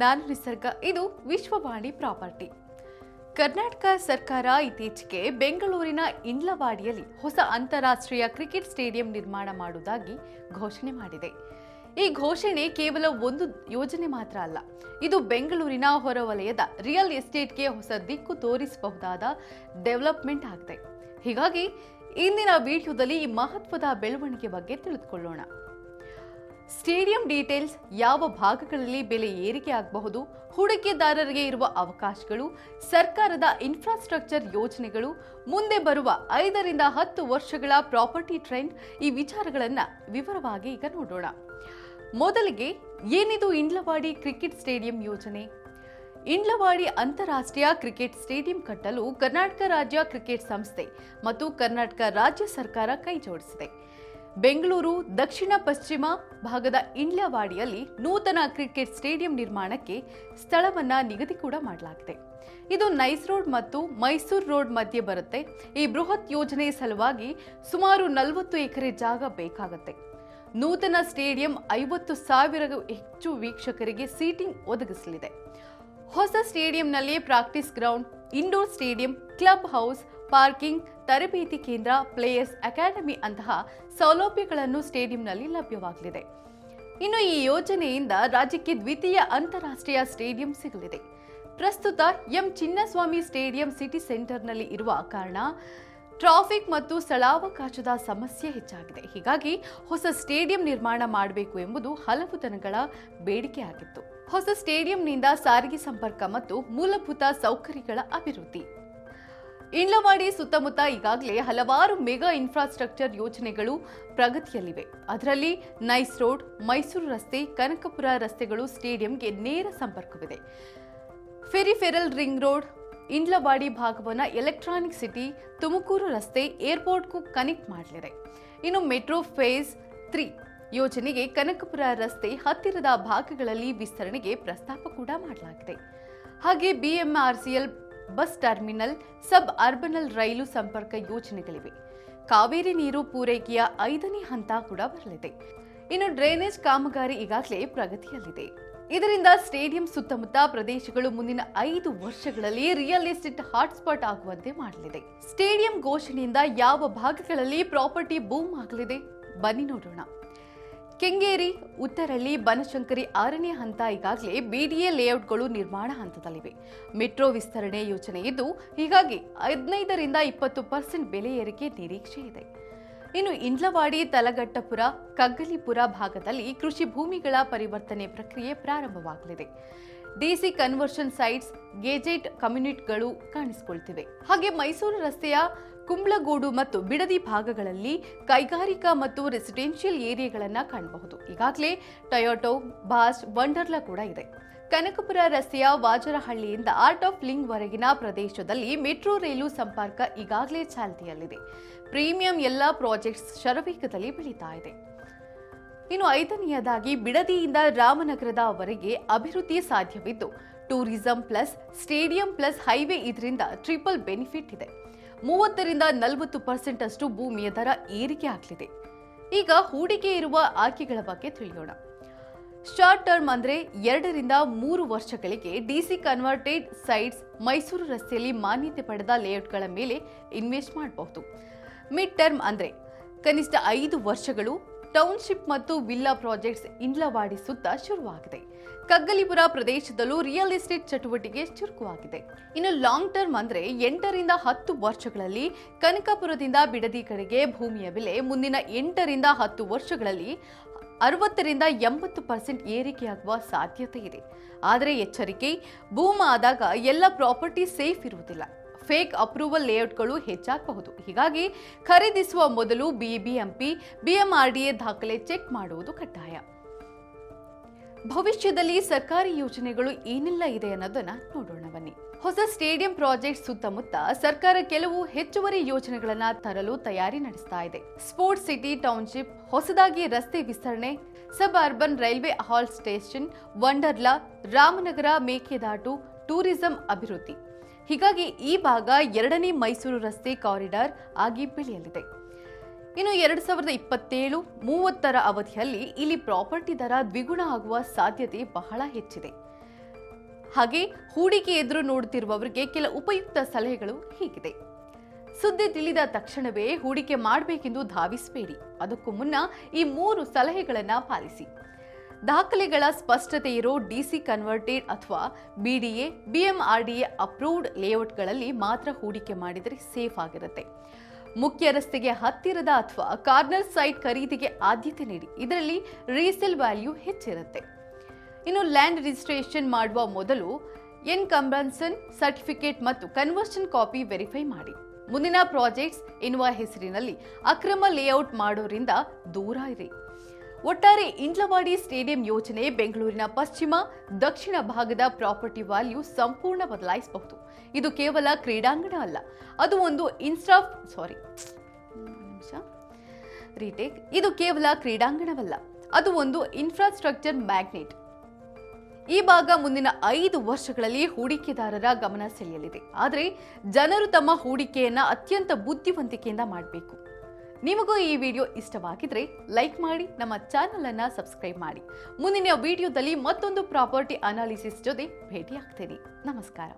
ನಾನು ನಿಸರ್ಗ, ಇದು ವಿಶ್ವವಾಣಿ ಪ್ರಾಪರ್ಟಿ. ಕರ್ನಾಟಕ ಸರ್ಕಾರ ಇತ್ತೀಚೆಗೆ ಬೆಂಗಳೂರಿನ ಇಂಡ್ಲವಾಡಿಯಲ್ಲಿ ಹೊಸ ಅಂತಾರಾಷ್ಟ್ರೀಯ ಕ್ರಿಕೆಟ್ ಸ್ಟೇಡಿಯಂ ನಿರ್ಮಾಣ ಮಾಡುವುದಾಗಿ ಘೋಷಣೆ ಮಾಡಿದೆ. ಈ ಘೋಷಣೆ ಕೇವಲ ಒಂದು ಯೋಜನೆ ಮಾತ್ರ ಅಲ್ಲ, ಇದು ಬೆಂಗಳೂರಿನ ಹೊರವಲಯದ ರಿಯಲ್ ಎಸ್ಟೇಟ್ಗೆ ಹೊಸ ದಿಕ್ಕು ತೋರಿಸಬಹುದಾದ ಡೆವಲಪ್ಮೆಂಟ್ ಆಗಿದೆ. ಹೀಗಾಗಿ, ಇಂದಿನ ವಿಡಿಯೋದಲ್ಲಿ ಈ ಮಹತ್ವದ ಬೆಳವಣಿಗೆ ಬಗ್ಗೆ ತಿಳಿದುಕೊಳ್ಳೋಣ. ಸ್ಟೇಡಿಯಂ ಡೀಟೇಲ್ಸ್ ಯಾವ ಭಾಗಗಳಲ್ಲಿ ಬೆಲೆ ಏರಿಕೆ ಆಗಬಹುದು, ಹೂಡಿಕೆದಾರರಿಗೆ ಇರುವ ಅವಕಾಶಗಳು, ಸರ್ಕಾರದ ಇನ್ಫ್ರಾಸ್ಟ್ರಕ್ಚರ್ ಯೋಜನೆಗಳು, ಮುಂದೆ ಬರುವ ಐದರಿಂದ ಹತ್ತು ವರ್ಷಗಳ ಪ್ರಾಪರ್ಟಿ ಟ್ರೆಂಡ್ ಈ ವಿಚಾರಗಳನ್ನು ವಿವರವಾಗಿ ಈಗ ನೋಡೋಣ. ಮೊದಲಿಗೆ ಏನಿದು ಇಂಡ್ಲವಾಡಿ ಕ್ರಿಕೆಟ್ ಸ್ಟೇಡಿಯಂ ಯೋಜನೆ? ಇಂಡ್ಲವಾಡಿ ಅಂತಾರಾಷ್ಟ್ರೀಯ ಕ್ರಿಕೆಟ್ ಸ್ಟೇಡಿಯಂ ಕಟ್ಟಲು ಕರ್ನಾಟಕ ರಾಜ್ಯ ಕ್ರಿಕೆಟ್ ಸಂಸ್ಥೆ ಮತ್ತು ಕರ್ನಾಟಕ ರಾಜ್ಯ ಸರ್ಕಾರ ಕೈ ಜೋಡಿಸಿದೆ ಬೆಂಗಳೂರು, ದಕ್ಷಿಣ ಪಶ್ಚಿಮ ಭಾಗದ ಇಂಡ್ಲವಾಡಿಯಲ್ಲಿ ನೂತನ ಕ್ರಿಕೆಟ್ ಸ್ಟೇಡಿಯಂ ನಿರ್ಮಾಣಕ್ಕೆ ಸ್ಥಳವನ್ನ ನಿಗದಿ ಕೂಡ ಮಾಡಲಾಗಿದೆ. ಇದು ನೈಸ್ ರೋಡ್ ಮತ್ತು ಮೈಸೂರು ರೋಡ್ ಮಧ್ಯೆ ಬರುತ್ತೆ. ಈ ಬೃಹತ್ ಯೋಜನೆ ಸಲುವಾಗಿ ಸುಮಾರು ನಲವತ್ತು ಎಕರೆ ಜಾಗ ಬೇಕಾಗುತ್ತೆ. ನೂತನ ಸ್ಟೇಡಿಯಂ ಐವತ್ತು ಸಾವಿರಗೂ ಹೆಚ್ಚು ವೀಕ್ಷಕರಿಗೆ ಸೀಟಿಂಗ್ ಒದಗಿಸಲಿದೆ. ಹೊಸ ಸ್ಟೇಡಿಯಂನಲ್ಲಿ practice ground, indoor stadium, club house parking, ತರಬೇತಿ ಕೇಂದ್ರ, ಪ್ಲೇಯರ್ಸ್ ಅಕಾಡೆಮಿ ಅಂತಹ ಸೌಲಭ್ಯಗಳನ್ನು ಸ್ಟೇಡಿಯಂನಲ್ಲಿ ಲಭ್ಯವಾಗಲಿದೆ. ಇನ್ನು ಈ ಯೋಜನೆಯಿಂದ ರಾಜ್ಯಕ್ಕೆ ದ್ವಿತೀಯ ಅಂತಾರಾಷ್ಟ್ರೀಯ ಸ್ಟೇಡಿಯಂ ಸಿಗಲಿದೆ. ಪ್ರಸ್ತುತ ಎಂ ಚಿನ್ನಸ್ವಾಮಿ ಸ್ಟೇಡಿಯಂ ಸಿಟಿ ಸೆಂಟರ್ನಲ್ಲಿ ಇರುವ ಕಾರಣ ಟ್ರಾಫಿಕ್ ಮತ್ತು ಸ್ಥಳಾವಕಾಶದ ಸಮಸ್ಯೆ ಹೆಚ್ಚಾಗಿದೆ. ಹೀಗಾಗಿ ಹೊಸ ಸ್ಟೇಡಿಯಂ ನಿರ್ಮಾಣ ಮಾಡಬೇಕು ಎಂಬುದು ಹಲವು ದಿನಗಳ ಬೇಡಿಕೆಯಾಗಿತ್ತು. ಹೊಸ ಸ್ಟೇಡಿಯಂನಿಂದ ಸಾರಿಗೆ ಸಂಪರ್ಕ ಮತ್ತು ಮೂಲಭೂತ ಸೌಕರ್ಯಗಳ ಅಭಿವೃದ್ಧಿ. ಇಂಡ್ಲವಾಡಿ ಸುತ್ತಮುತ್ತ ಈಗಾಗಲೇ ಹಲವಾರು ಮೆಗಾ ಇನ್ಫ್ರಾಸ್ಟ್ರಕ್ಚರ್ ಯೋಜನೆಗಳು ಪ್ರಗತಿಯಲ್ಲಿವೆ. ಅದರಲ್ಲಿ ನೈಸ್ ರೋಡ್, ಮೈಸೂರು ರಸ್ತೆ, ಕನಕಪುರ ರಸ್ತೆಗಳು ಸ್ಟೇಡಿಯಂಗೆ ನೇರ ಸಂಪರ್ಕವಿದೆ. ಫೆರಿಫೆರಲ್ ರಿಂಗ್ ರೋಡ್, ಇಂಡ್ಲವಾಡಿ ಭಾಗವನ್ನು ಎಲೆಕ್ಟ್ರಾನಿಕ್ ಸಿಟಿ, ತುಮಕೂರು ರಸ್ತೆ ಏರ್ಪೋರ್ಟ್ಗೂ ಕನೆಕ್ಟ್ ಮಾಡಲಿದೆ. ಇನ್ನು ಮೆಟ್ರೋ ಫೇಸ್ ತ್ರೀ ಯೋಜನೆಗೆ ಕನಕಪುರ ರಸ್ತೆ ಹತ್ತಿರದ ಭಾಗಗಳಲ್ಲಿ ವಿಸ್ತರಣೆಗೆ ಪ್ರಸ್ತಾಪ ಕೂಡ ಮಾಡಲಾಗಿದೆ. ಹಾಗೆ ಬಿಎಂಆರ್ಸಿಎಲ್ ಬಸ್ ಟರ್ಮಿನಲ್, ಸಬ್ ಅರ್ಬನಲ್ ರೈಲು ಸಂಪರ್ಕ ಯೋಜನೆಗಳಿವೆ. ಕಾವೇರಿ ನೀರು ಪೂರೈಕೆಯ ಐದನೇ ಹಂತ ಕೂಡ ಬರಲಿದೆ. ಇನ್ನು ಡ್ರೈನೇಜ್ ಕಾಮಗಾರಿ ಈಗಾಗಲೇ ಪ್ರಗತಿಯಲ್ಲಿದೆ. ಇದರಿಂದ ಸ್ಟೇಡಿಯಂ ಸುತ್ತಮುತ್ತ ಪ್ರದೇಶಗಳು ಮುಂದಿನ ಐದು ವರ್ಷಗಳಲ್ಲಿ ರಿಯಲ್ ಎಸ್ಟೇಟ್ ಹಾಟ್ಸ್ಪಾಟ್ ಆಗುವಂತೆ ಮಾಡಲಿದೆ. ಸ್ಟೇಡಿಯಂ ಘೋಷಣೆಯಿಂದ ಯಾವ ಭಾಗಗಳಲ್ಲಿ ಪ್ರಾಪರ್ಟಿ ಬೂಮ್ ಆಗಲಿದೆ? ಬನ್ನಿ ನೋಡೋಣ. ಕೆಂಗೇರಿ, ಉತ್ತರಳ್ಳಿ, ಬನಶಂಕರಿ ಆರನೇ ಹಂತ ಈಗಾಗಲೇ ಬಿಡಿಎ ಲೇಔಟ್ಗಳು ನಿರ್ಮಾಣ ಹಂತದಲ್ಲಿವೆ. ಮೆಟ್ರೋ ವಿಸ್ತರಣೆ ಯೋಜನೆ ಇದ್ದು, ಹೀಗಾಗಿ ಹದಿನೈದರಿಂದ ಇಪ್ಪತ್ತು ಪರ್ಸೆಂಟ್ ಬೆಲೆ ಏರಿಕೆ ನಿರೀಕ್ಷೆ ಇದೆ. ಇನ್ನು ಇಂಡ್ಲವಾಡಿ ತಲಗಟ್ಟಪುರ ಕಗ್ಗಲಿಪುರ ಭಾಗದಲ್ಲಿ ಕೃಷಿ ಭೂಮಿಗಳ ಪರಿವರ್ತನೆ ಪ್ರಕ್ರಿಯೆ ಪ್ರಾರಂಭವಾಗಲಿದೆ. ಡಿಸಿ ಕನ್ವರ್ಷನ್ ಸೈಟ್ಸ್, ಗೇಜೆಟ್ ಕಮ್ಯುನಿಟಿಗಳು ಕಾಣಿಸಿಕೊಳ್ತಿವೆ. ಹಾಗೆ ಮೈಸೂರು ರಸ್ತೆಯ ಕುಂಬ್ಳಗೋಡು ಮತ್ತು ಬಿಡದಿ ಭಾಗಗಳಲ್ಲಿ ಕೈಗಾರಿಕಾ ಮತ್ತು ರೆಸಿಡೆನ್ಷಿಯಲ್ ಏರಿಯಾಗಳನ್ನು ಕಾಣಬಹುದು. ಈಗಾಗಲೇ ಟೊಯೋಟೋ, ಬಾಸ್, ವಂಡರ್ಲಾ ಕೂಡ ಇದೆ. ಕನಕಪುರ ರಸ್ತೆಯ ವಾಜರಹಳ್ಳಿಯಿಂದ ಆರ್ಟ್ ಆಫ್ ಲಿಂಗ್ ವರೆಗಿನ ಪ್ರದೇಶದಲ್ಲಿ ಮೆಟ್ರೋ ರೈಲು ಸಂಪರ್ಕ ಈಗಾಗಲೇ ಚಾಲ್ತಿಯಲ್ಲಿದೆ. ಪ್ರೀಮಿಯಂ ಎಲ್ಲ ಪ್ರಾಜೆಕ್ಟ್ಸ್ ಶರವೇಗದಲ್ಲಿ ಬೆಳೀತಾ ಇದೆ. ಇನ್ನು ಐದನೆಯದಾಗಿ, ಬಿಡದಿಯಿಂದ ರಾಮನಗರದವರೆಗೆ ಅಭಿವೃದ್ಧಿ ಸಾಧ್ಯವಿದ್ದು, tourism plus, stadium plus highway ಇದರಿಂದ ಟ್ರಿಪಲ್ ಬೆನಿಫಿಟ್ ಇದೆ. ಮೂವತ್ತರಿಂದ ನಲವತ್ತು ಪರ್ಸೆಂಟ್ ಅಷ್ಟು ಭೂಮಿಯ ದರ ಏರಿಕೆ ಆಗಲಿದೆ. ಈಗ ಹೂಡಿಕೆ ಇರುವ ಆಯ್ಕೆಗಳ ಬಗ್ಗೆ ತಿಳಿಯೋಣ. ಶಾರ್ಟ್ ಟರ್ಮ್ ಅಂದ್ರೆ ಎರಡರಿಂದ ಮೂರು ವರ್ಷಗಳಿಗೆ ಡಿಸಿ ಕನ್ವರ್ಟೆಡ್ ಸೈಟ್ಸ್ ಮೈಸೂರು ರಸ್ತೆಯಲ್ಲಿ ಮಾನ್ಯತೆ ಪಡೆದ ಲೇಔಟ್ಗಳ ಮೇಲೆ ಇನ್ವೆಸ್ಟ್ ಮಾಡಬಹುದು. ಮಿಡ್ ಟರ್ಮ್ ಅಂದ್ರೆ ಕನಿಷ್ಠ ಐದು ವರ್ಷಗಳು ಟೌನ್ಶಿಪ್ ಮತ್ತು ವಿಲ್ಲಾ ಪ್ರಾಜೆಕ್ಟ್ಸ್ ಇಂಡ್ಲವಾಡಿ ಸುತ್ತ ಶುರುವಾಗಿದೆ. ಕಗ್ಗಲಿಪುರ ಪ್ರದೇಶದಲ್ಲೂ ರಿಯಲ್ ಎಸ್ಟೇಟ್ ಚಟುವಟಿಕೆ ಚುರುಕುವಾಗಿದೆ. ಇನ್ನು ಲಾಂಗ್ ಟರ್ಮ್ ಅಂದ್ರೆ ಎಂಟರಿಂದ ಹತ್ತು ವರ್ಷಗಳಲ್ಲಿ ಕನಕಪುರದಿಂದ ಬಿಡದಿ ಕಡೆಗೆ ಭೂಮಿಯ ಬೆಲೆ ಮುಂದಿನ ಎಂಟರಿಂದ ಹತ್ತು ವರ್ಷಗಳಲ್ಲಿ ಅರವತ್ತರಿಂದ ಎಂಬತ್ತು ಪರ್ಸೆಂಟ್ ಏರಿಕೆಯಾಗುವ ಸಾಧ್ಯತೆ ಇದೆ. ಆದರೆ ಎಚ್ಚರಿಕೆ, ಭೂಮ ಆದಾಗ ಎಲ್ಲ ಪ್ರಾಪರ್ಟಿ ಸೇಫ್ ಇರುವುದಿಲ್ಲ. ಫೇಕ್ ಅಪ್ರೂವಲ್ ಲೇಔಟ್ಗಳು ಹೆಚ್ಚಾಗಬಹುದು. ಹೀಗಾಗಿ ಖರೀದಿಸುವ ಮೊದಲು ಬಿಬಿಎಂಪಿ, ಬಿಎಂಆರ್ಡಿಎ ದಾಖಲೆ ಚೆಕ್ ಮಾಡುವುದು ಕಡ್ಡಾಯ. ಭವಿಷ್ಯದಲ್ಲಿ ಸರ್ಕಾರಿ ಯೋಜನೆಗಳು ಏನೆಲ್ಲ ಇದೆ ಅನ್ನೋದನ್ನ ನೋಡೋಣ ಬನ್ನಿ. ಹೊಸ ಸ್ಟೇಡಿಯಂ ಪ್ರಾಜೆಕ್ಟ್ ಸುತ್ತಮುತ್ತ ಸರ್ಕಾರ ಕೆಲವು ಹೆಚ್ಚುವರಿ ಯೋಜನೆಗಳನ್ನ ತರಲು ತಯಾರಿ ನಡೆಸ್ತಾ ಇದೆ. ಸ್ಪೋರ್ಟ್ಸ್ ಸಿಟಿ ಟೌನ್ಶಿಪ್, ಹೊಸದಾಗಿ ರಸ್ತೆ ವಿಸ್ತರಣೆ sub urban railway halt station, Wonderla, Ramanagara Mekedatu, tourism ಅಭಿವೃದ್ಧಿ. ಹೀಗಾಗಿ ಈ ಭಾಗ ಎರಡನೇ ಮೈಸೂರು ರಸ್ತೆ ಕಾರಿಡಾರ್ ಆಗಿ ಬೆಳೆಯಲಿದೆ. ಇನ್ನು ಎರಡು ಸಾವಿರದ ಇಪ್ಪತ್ತೇಳು ಮೂವತ್ತರ ಅವಧಿಯಲ್ಲಿ ಇಲ್ಲಿ ಪ್ರಾಪರ್ಟಿ ದರ ದ್ವಿಗುಣ ಆಗುವ ಸಾಧ್ಯತೆ ಬಹಳ ಹೆಚ್ಚಿದೆ. ಹಾಗೆ ಹೂಡಿಕೆ ಎದುರು ನೋಡುತ್ತಿರುವವರಿಗೆ ಕೆಲ ಉಪಯುಕ್ತ ಸಲಹೆಗಳು ಹೀಗಿದೆ. ಸುದ್ದಿ ತಿಳಿದ ತಕ್ಷಣವೇ ಹೂಡಿಕೆ ಮಾಡಬೇಕೆಂದು ಧಾವಿಸಬೇಡಿ. ಅದಕ್ಕೂ ಮುನ್ನ ಈ ಮೂರು ಸಲಹೆಗಳನ್ನು ಪಾಲಿಸಿ. ದಾಖಲೆಗಳ ಸ್ಪಷ್ಟತೆ ಇರೋ ಡಿಸಿ ಕನ್ವರ್ಟೆಡ್ ಅಥವಾ ಬಿಡಿಎ, ಬಿಎಂಆರ್ಡಿಎ ಅಪ್ರೂವ್ಡ್ ಲೇಔಟ್ಗಳಲ್ಲಿ ಮಾತ್ರ ಹೂಡಿಕೆ ಮಾಡಿದರೆ ಸೇಫ್ ಆಗಿರುತ್ತೆ. ಮುಖ್ಯ ರಸ್ತೆಗೆ ಹತ್ತಿರದ ಅಥವಾ ಕಾರ್ನರ್ ಸೈಟ್ ಖರೀದಿಗೆ ಆದ್ಯತೆ ನೀಡಿ, ಇದರಲ್ಲಿ ರೀಸೇಲ್ ವ್ಯಾಲ್ಯೂ ಹೆಚ್ಚಿರುತ್ತೆ. ಇನ್ನು ಲ್ಯಾಂಡ್ ರಿಜಿಸ್ಟ್ರೇಷನ್ ಮಾಡುವ ಮೊದಲು ಎನ್ಕಂಬನ್ಸನ್ ಸರ್ಟಿಫಿಕೇಟ್ ಮತ್ತು ಕನ್ವರ್ಷನ್ ಕಾಪಿ ವೆರಿಫೈ ಮಾಡಿ. ಮುಂದಿನ ಪ್ರಾಜೆಕ್ಟ್ಸ್ ಎನ್ನುವ ಹೆಸರಿನಲ್ಲಿ ಅಕ್ರಮ ಲೇಔಟ್ ಮಾಡೋರಿಂದ ದೂರ ಇರಿ. ಒಟ್ಟಾರೆ ಇಂಡ್ಲವಾಡಿ ಸ್ಟೇಡಿಯಂ ಯೋಜನೆ ಬೆಂಗಳೂರಿನ ಪಶ್ಚಿಮ, ದಕ್ಷಿಣ ಭಾಗದ ಪ್ರಾಪರ್ಟಿ ವ್ಯಾಲ್ಯೂ ಸಂಪೂರ್ಣ ಬದಲಾಯಿಸಬಹುದು. ಇದು ಕೇವಲ ಕ್ರೀಡಾಂಗಣ ಅಲ್ಲ, ಅದು ಒಂದು ಇನ್ಸ್ಟಾ, ಸಾರಿ ರೀಟೇಕ್ ಇದು ಕೇವಲ ಕ್ರೀಡಾಂಗಣವಲ್ಲ, ಅದು ಒಂದು ಇನ್ಫ್ರಾಸ್ಟ್ರಕ್ಚರ್ ಮ್ಯಾಗ್ನೆಟ್ ಈ ಭಾಗ ಮುಂದಿನ ಐದು ವರ್ಷಗಳಲ್ಲಿ ಹೂಡಿಕೆದಾರರ ಗಮನ ಸೆಳೆಯಲಿದೆ. ಆದರೆ ಜನರು ತಮ್ಮ ಹೂಡಿಕೆಯನ್ನು ಅತ್ಯಂತ ಬುದ್ಧಿವಂತಿಕೆಯಿಂದ ಮಾಡಬೇಕು. ನಿಮಗೂ ಈ ವಿಡಿಯೋ ಇಷ್ಟವಾಗಿದ್ರೆ ಲೈಕ್ ಮಾಡಿ, ನಮ್ಮ ಚಾನೆಲ್ ಅನ್ನ ಸಬ್ಸ್ಕ್ರೈಬ್ ಮಾಡಿ. ಮುಂದಿನ ವಿಡಿಯೋದಲ್ಲಿ ಮತ್ತೊಂದು ಪ್ರಾಪರ್ಟಿ ಅನಾಲಿಸಿಸ್ ಜೊತೆ ಭೇಟಿ ಆಗ್ತೇನೆ ನಮಸ್ಕಾರ.